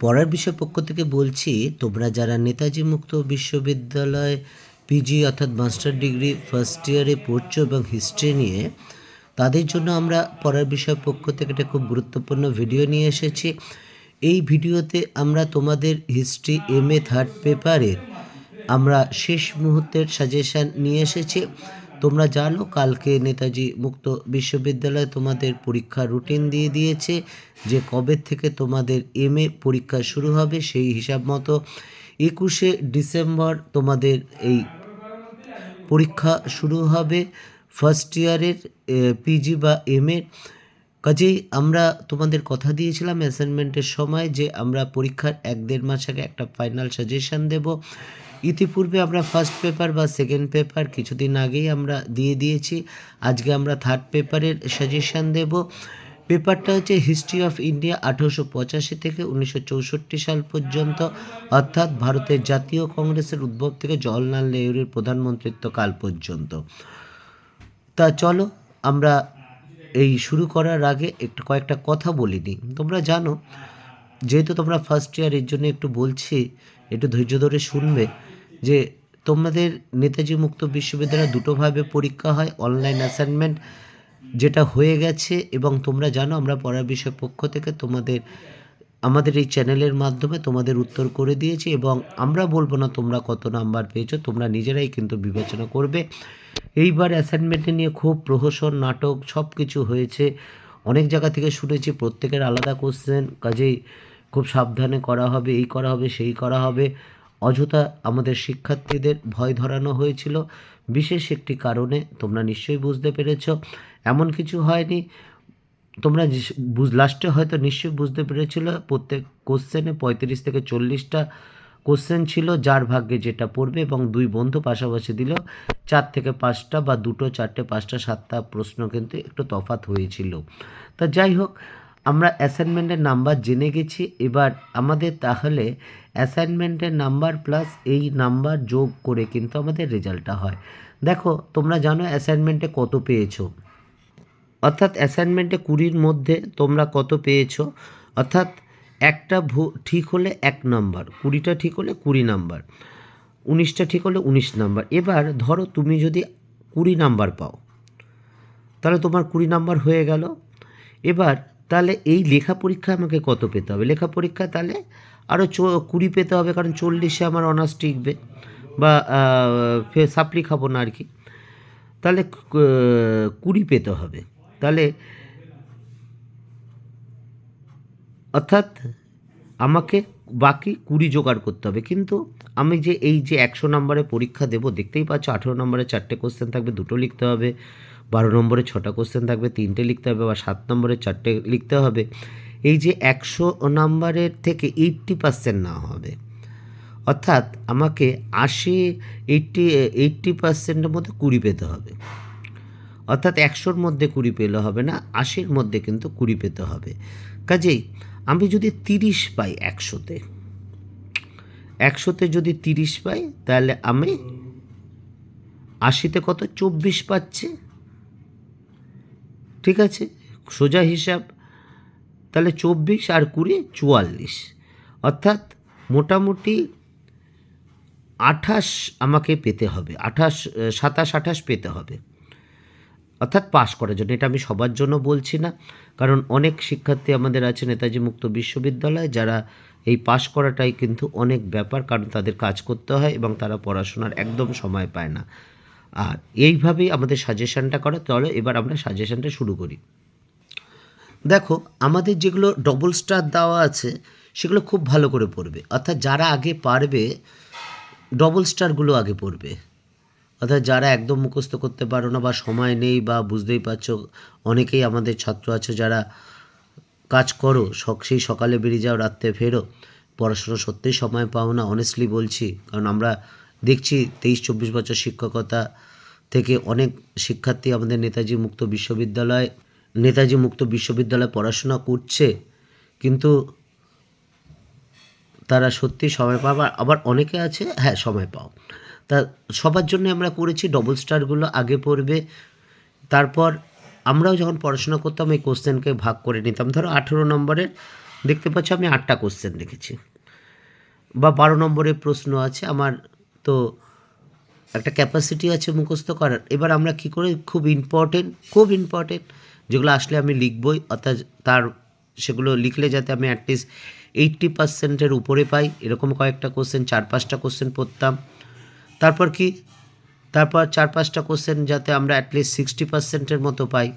পড়ার বিষয় পক্ষ থেকে বলছি, তোমরা যারা নেতাজি মুক্ত বিশ্ববিদ্যালয় পিজি অর্থাৎ মাস্টার ডিগ্রি ফার্স্ট ইয়ারে পড়ছো এবং হিস্ট্রি নিয়ে, তাদের জন্য আমরা পড়ার বিষয় পক্ষ থেকে একটা খুব গুরুত্বপূর্ণ ভিডিও নিয়ে এসেছি। এই ভিডিওতে আমরা তোমাদের হিস্ট্রি এম এ থার্ড পেপারের আমরা শেষ মুহূর্তের সাজেশান নিয়ে এসেছি। তোমরা জানো, কালকে নেতাজি মুক্ত বিশ্ববিদ্যালয়ে তোমাদের পরীক্ষা রুটিন দিয়ে দিয়েছে। যে কবে থেকে তোমাদের এম পরীক্ষা শুরু হবে, সেই হিসাব মতো একুশে ডিসেম্বর তোমাদের এই পরীক্ষা শুরু হবে। ফার্স্ট ইয়ারের পিজি বা এম এ কাজেই আমরা তোমাদের কথা দিয়েছিলাম অ্যাসাইনমেন্টের সময় যে আমরা পরীক্ষার এক দেড় মাস আগে একটা ফাইনাল সাজেশন দেব। ইতিপূর্বে আমরা ফার্স্ট পেপার বা সেকেন্ড পেপার কিছুদিন আগেই আমরা দিয়ে দিয়েছি। আজকে আমরা থার্ড পেপারের সাজেশন দেব। পেপারটা হচ্ছে হিস্ট্রি অফ ইন্ডিয়া আঠেরোশো পঁচাশি থেকে উনিশশো চৌষট্টি সাল পর্যন্ত। অর্থাৎ ভারতের জাতীয় কংগ্রেসের উদ্ভব থেকে জওয়াহরলাল নেহরুর প্রধানমন্ত্রিত্ব কাল পর্যন্ত। তা চলো, আমরা এই শুরু করার আগে একটু কয়েকটা কথা বলে নিই। তোমরা জানো, যেহেতু তোমরা ফার্স্ট ইয়ার এর জন্য একটু বলছি, একটু ধৈর্য ধরে শুনবে যে তোমাদের নেতাজি মুক্ত বিশ্ববিদ্যালয়ে দুটোভাবে পরীক্ষা হয় অনলাইন অ্যাসাইনমেন্ট যেটা হয়ে গেছে এবং তোমরা জানো আমরা পড়ার বিষয় পক্ষ থেকে তোমাদের, আমাদের এই চ্যানেলের মাধ্যমে তোমাদের উত্তর করে দিয়েছি এবং আমরা বলব না তোমরা কত নাম্বার পেয়েছ, তোমরা নিজেরাই কিন্তু বিবেচনা করবে। এইবার অ্যাসাইনমেন্টে নিয়ে খুব প্রহসন, নাটক সব কিছু হয়েছে। অনেক জায়গা থেকে শুনেছি, প্রত্যেকের আলাদা কোশ্চেন কাজেই খুব সাবধানে করা হবে, এই করা হবে, সেই করা হবে। অযথা আমাদের শিক্ষার্থীদের ভয় ধরানো হয়েছিল, বিশেষ একটি কারণে, তোমরা নিশ্চয়ই বুঝতে পেরেছ। এমন কিছু হয়নি, তোমরা লাস্টে হয়তো নিশ্চয়ই বুঝতে পেরেছিল, প্রত্যেক কোশ্চেনে পঁয়ত্রিশ থেকে চল্লিশটা কোশ্চেন ছিল যার ভাগ্যে যেটা পড়বে এবং দুই বন্ধু পাশাপাশি দিল চার থেকে পাঁচটা বা দুটো, চারটে, পাঁচটা, সাতটা প্রশ্ন কিন্তু একটু তফাৎ হয়েছিল। তা যাই হোক, আমরা অ্যাসাইনমেন্টের নাম্বার জেনে গেছি। এবার আমাদের তাহলে অ্যাসাইনমেন্টের নাম্বার প্লাস এই নাম্বার যোগ করে কিন্তু আমাদের রেজাল্টটা হয়। দেখো, তোমরা জানো অ্যাসাইনমেন্টে কত পেয়েছ? অর্থাৎ অ্যাসাইনমেন্টে কুড়ির মধ্যে তোমরা কত পেয়েছ? অর্থাৎ একটা ভু, ঠিক হলে এক নাম্বার, কুড়িটা ঠিক হলে কুড়ি নাম্বার, উনিশটা ঠিক হলে উনিশ নাম্বার। এবার ধরো তুমি যদি কুড়ি নাম্বার পাও, তাহলে তোমার কুড়ি নাম্বার হয়ে গেল। এবার তাহলে এই লেখা পরীক্ষা আমাকে কত পেতে হবে? লেখা পরীক্ষা তাহলে আরও চ, কুড়ি পেতে হবে, কারণ চল্লিশে আমার অনার্স টিকবে বা সাপ্লি খাব না আর কি। তাহলে কুড়ি পেতে হবে। তাহলে অর্থাৎ আমাকে বাকি কুড়ি জোগাড় করতে হবে। কিন্তু আমি যে এই যে একশো নম্বরে পরীক্ষা দেব, দেখতেই পাচ্ছ আঠেরো নম্বরে চারটে কোশ্চেন থাকবে, দুটো লিখতে হবে। বারো নম্বরে ছটা কোশ্চেন থাকবে, তিনটে লিখতে হবে বা সাত নম্বরে চারটে লিখতে হবে। এই যে একশো নম্বরের থেকে এইট্টি পার্সেন্ট না হবে। অর্থাৎ আমাকে আশি এইট্টি এইট্টি পার্সেন্টের মধ্যে কুড়ি পেতে হবে। অর্থাৎ একশোর মধ্যে কুড়ি পেলে হবে না, আশির মধ্যে কিন্তু কুড়ি পেতে হবে। কাজেই আমি যদি তিরিশ পাই একশোতে একশোতে যদি তিরিশ পাই, তাহলে আমি আশিতে কত? চব্বিশ পাচ্ছে। ঠিক আছে? সোজা হিসাব। তাহলে চব্বিশ আর কুড়ি চুয়াল্লিশ। অর্থাৎ মোটামুটি আঠাশ আমাকে পেতে হবে। আঠাশ, সাতাশ, আঠাশ পেতে হবে। অর্থাৎ পাশ করার জন্য এটা আমি সবার জন্য বলছি না। কারণ অনেক শিক্ষার্থী আমাদের আছে নেতাজি মুক্ত বিশ্ববিদ্যালয় যারা এই পাশ করাটাই কিন্তু অনেক ব্যাপার, কারণ তাদের কাজ করতে হয় এবং তারা পড়াশোনার একদম সময় পায় না। আর এইভাবেই আমাদের সাজেশানটা করে। তাহলে এবার আমরা সাজেশনটা শুরু করি। দেখো, আমাদের যেগুলো ডবল স্টার দেওয়া আছে, সেগুলো খুব ভালো করে পড়বে। অর্থাৎ যারা আগে পারবে ডবল স্টারগুলো আগে পড়বে। অর্থাৎ যারা একদম মুখস্থ করতে পারো না বা সময় নেই বা বুঝতেই পারছ, অনেকেই আমাদের ছাত্র আছে যারা কাজ করো সেই সকালে বেরিয়ে যাও, রাত্রে ফেরো। পড়াশোনা সত্যিই সময় পাও না অনেস্টলি বলছি। কারণ আমরা দেখছি তেইশ, চব্বিশ বছর শিক্ষকতা থেকে অনেক শিক্ষার্থী আমাদের নেতাজি মুক্ত বিশ্ববিদ্যালয়, নেতাজি মুক্ত বিশ্ববিদ্যালয়ে পড়াশোনা করছে, কিন্তু তারা সত্যি সময় পাওয়া, আবার অনেকে আছে হ্যাঁ সময় পাও। তা সবার জন্য আমরা করেছি ডবল স্টারগুলো আগে পড়বে। তারপর আমরাও যখন পড়াশোনা করতাম, এই কোশ্চেনকে ভাগ করে নিতাম। ধরো আঠেরো নম্বরের দেখতে পাচ্ছ আমি আটটা কোশ্চেন রেখেছি বা বারো নম্বরের প্রশ্ন আছে, আমার তো একটা ক্যাপাসিটি আছে মুখস্থ করার। এবার আমরা কি করে? খুব ইম্পর্টেন্ট খুব ইম্পর্টেন্ট যেগুলো আসলে আমি লিখবই, অর্থাৎ তার সেগুলো লিখলে যাতে আমি অ্যাটলিস্ট এইট্টি পার্সেন্টের উপরে পাই। এরকম কয়েকটা কোশ্চেন চার পাঁচটা কোশ্চেন পড়তাম। তারপর কি? তারপর চার পাঁচটা কোশ্চেন যাতে আমরা অ্যাটলিস্ট সিক্সটি পার্সেন্টের মতো পাই।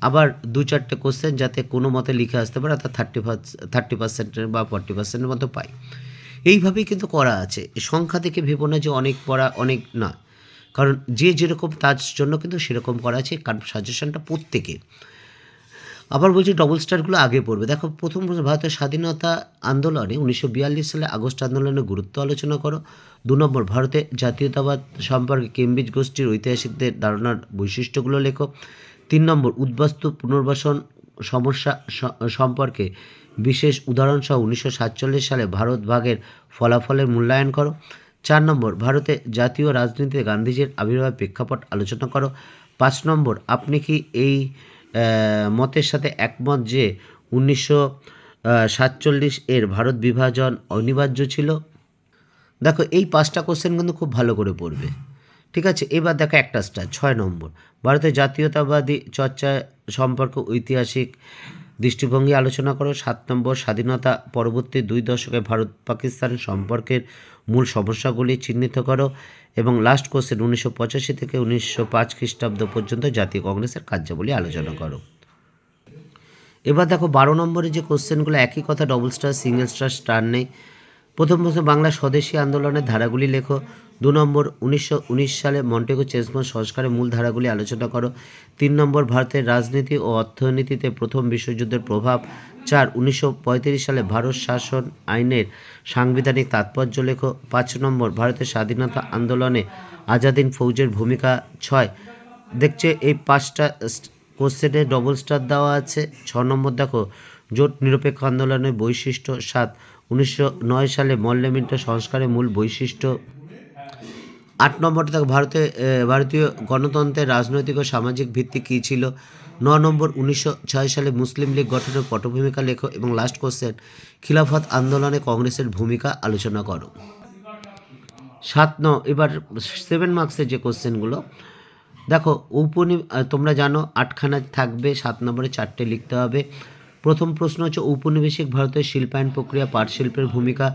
আবার দু চারটে কোশ্চেন যাতে কোনো মতে লিখে আসতে পারে, অর্থাৎ থার্টি পার্স থার্টি পার্সেন্টের বা ফর্টি পার্সেন্টের মতো পাই। এইভাবেই কিন্তু করা আছে। সংখ্যা থেকে ভেবো না যে অনেক পড়া, অনেক না। কারণ যে যেরকম তার জন্য কিন্তু সেরকম করা আছে, কারণ সাজেশনটা প্রত্যেকে আবার বলছি ডবল স্টারগুলো আগে পড়বে। দেখো, প্রথম ভারতের স্বাধীনতা আন্দোলনে উনিশশো বিয়াল্লিশ সালে আগস্ট আন্দোলনের গুরুত্ব আলোচনা করো। দু নম্বর, ভারতে জাতীয়তাবাদ সম্পর্কে কেমব্রিজ গোষ্ঠীর ঐতিহাসিকদের ধারণার বৈশিষ্ট্যগুলো লেখো। তিন নম্বর, উদ্বাস্তু পুনর্বাসন সমস্যা সম্পর্কে বিশেষ উদাহরণসহ উনিশশো সাতচল্লিশ সালে ভারত ভাগের ফলাফলের মূল্যায়ন করো। চার নম্বর, ভারতে জাতীয় রাজনীতিতে গান্ধীজির আবির্ভাব প্রেক্ষাপট আলোচনা করো। পাঁচ নম্বর, আপনি কি এই মতের সাথে একমত যে উনিশশো সাতচল্লিশ এর ভারত বিভাজন অনিবার্য ছিল। দেখো, এই পাঁচটা কোশ্চেন কিন্তু খুব ভালো করে পড়বে। ঠিক আছে? এবার দেখো একটা স্টার ছয় নম্বর। ভারতের জাতীয়তাবাদী চর্চা সম্পর্ক ঐতিহাসিক দৃষ্টিভঙ্গি আলোচনা করো। সাত নম্বর, স্বাধীনতা পরবর্তী দুই দশকে ভারত পাকিস্তান সম্পর্কের মূল সমস্যাগুলি চিহ্নিত করো এবং লাস্ট কোশ্চেন উনিশশো পঁচাশি থেকে উনিশশো পাঁচ খ্রিস্টাব্দ পর্যন্ত জাতীয় কংগ্রেসের কার্যাবলী আলোচনা করো। এবার দেখো, বারো নম্বরে যে কোশ্চেনগুলো একই কথা double star single star star নেই। প্রথম প্রশ্ন বাংলা স্বদেশী আন্দোলনের ধারাগুলি লেখো। দু নম্বর, উনিশশো উনিশ সালে মন্টেগো চেসমন সংস্কারের মূল ধারাগুলি আলোচনা করো। তিন নম্বর, ভারতের রাজনীতি ও অর্থনীতিতে প্রথম বিশ্বযুদ্ধের প্রভাব। চার, উনিশশো সালে ভারত শাসন আইনের সাংবিধানিক তাৎপর্য লেখো। পাঁচ নম্বর, ভারতের স্বাধীনতা আন্দোলনে আজাদিন ফৌজের ভূমিকা। ছয়, দেখছে এই পাঁচটা কোশ্চেনে ডবল স্টার দেওয়া আছে। ছ নম্বর, দেখো, জোট নিরপেক্ষ আন্দোলনের বৈশিষ্ট্য। সাত উনিশশো নয় সালে মল্লেমিন্ট সংস্কারের মূল বৈশিষ্ট্য আট নম্বরটা দেখো, ভারতে ভারতীয় গণতন্ত্রের রাজনৈতিক ও সামাজিক ভিত্তি কী ছিল? ন নম্বর, উনিশশো ছয় সালে মুসলিম লীগ গঠনের পটভূমিকা লেখো এবং লাস্ট কোশ্চেন খিলাফত আন্দোলনে কংগ্রেসের ভূমিকা আলোচনা করো। সাত ন, এবার সেভেন মার্কসের যে কোশ্চেনগুলো দেখো উপনি তোমরা জানো আটখানা থাকবে, সাত নম্বরে চারটে লিখতে হবে। প্রথম প্রশ্ন হচ্ছে, ঔপনিবেশিক ভারতের শিল্পায়ন প্রক্রিয়া পাট শিল্পের ভূমিকা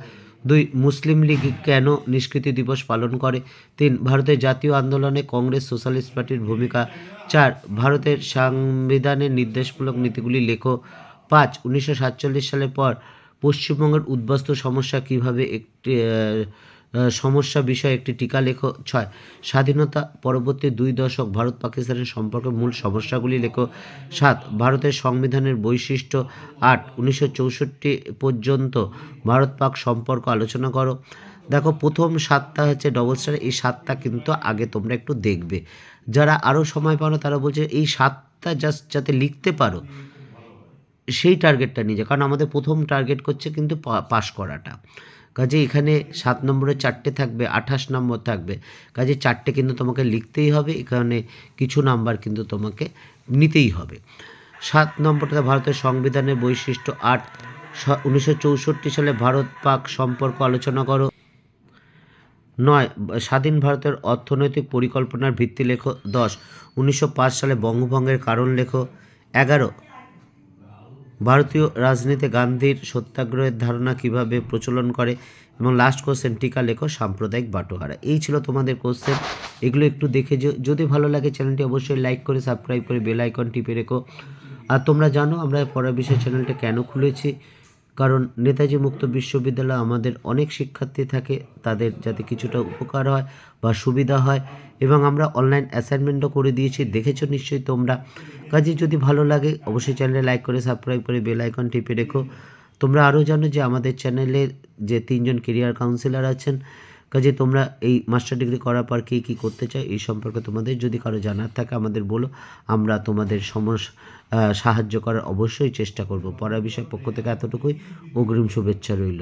দুই, মুসলিম লীগ কেন নিষ্কৃতি দিবস পালন করে? তিন, ভারতের জাতীয় আন্দোলনে কংগ্রেস সোশ্যালিস্ট পার্টির ভূমিকা। চার, ভারতের সংবিধানের নির্দেশমূলক নীতিগুলি লেখো। পাঁচ, উনিশশো সালের পর পশ্চিমবঙ্গের উদ্বাস্তু সমস্যা কীভাবে একটি সমস্যা বিষয়ে একটি টিকা লেখো। ছয়, স্বাধীনতা পরবর্তী দুই দশক ভারত পাকিস্তানের সম্পর্কে মূল সমস্যাগুলি লেখো। সাত, ভারতের সংবিধানের বৈশিষ্ট্য। আট, উনিশশো পর্যন্ত ভারত পাক সম্পর্ক আলোচনা করো। দেখো, প্রথম সাতটা হচ্ছে ডবল স্টার এই সাতটা কিন্তু আগে তোমরা একটু দেখবে। যারা আরও সময় পাও তারা বলছে এই সাতটা জাস্ট যাতে লিখতে পারো, সেই টার্গেটটা নিয়ে কারণ আমাদের প্রথম টার্গেট করছে কিন্তু পাস করাটা। কাজে এখানে সাত নম্বরে চারটে থাকবে, আঠাশ নম্বর থাকবে। কাজে চারটে কিন্তু তোমাকে লিখতেই হবে, এখানে কিছু নাম্বার কিন্তু তোমাকে নিতেই হবে। সাত নম্বরটা ভারতের সংবিধানের বৈশিষ্ট্য আট উনিশশো সালে ভারত পাক সম্পর্ক আলোচনা করো। নয়, স্বাধীন ভারতের অর্থনৈতিক পরিকল্পনার ভিত্তি লেখো। দশ, উনিশশো সালে বঙ্গভঙ্গের কারণ লেখো। এগারো ভারতীয় রাজনীতিতে গান্ধীর সত্যাগ্রহের ধারণা কীভাবে প্রচলন করে এবং লাস্ট কোশ্চেন টিকা লেখো, সাম্প্রদায়িক বাটোয়ারা। এই ছিল তোমাদের কোশ্চেন এগুলো একটু দেখে যদি ভালো লাগে চ্যানেলটি অবশ্যই লাইক করে সাবস্ক্রাইব করে বেল আইকন টিপে রেখো। আর তোমরা জানো, আমরা পরের বিষয় চ্যানেলটা কেন খুলেছি? কারণ নেতাজি মুক্ত বিশ্ববিদ্যালয়ে আমাদের অনেক শিক্ষার্থী থাকে, তাদের যাতে কিছুটা উপকার হয় বা সুবিধা হয়, এবং আমরা অনলাইন অ্যাসাইনমেন্টও করে দিয়েছি, দেখেছ নিশ্চয়ই তোমরা। কাজে যদি ভালো লাগে, অবশ্যই চ্যানেলে লাইক করে সাবস্ক্রাইব করে বেল আইকন টিপে রেখো। তোমরা আরও জানো যে আমাদের চ্যানেলে যে তিনজন কেরিয়ার কাউন্সিলার আছেন কাজে তোমরা এই মাস্টার ডিগ্রি করার পর কী কী করতে চাই এই সম্পর্কে তোমাদের যদি কারও জানার থাকে আমাদের বলো। আমরা তোমাদের সমস সাহায্য করার অবশ্যই চেষ্টা করব। পড়া বিষয় পক্ষ থেকে এতটুকুই। অগ্রিম শুভেচ্ছা রইল।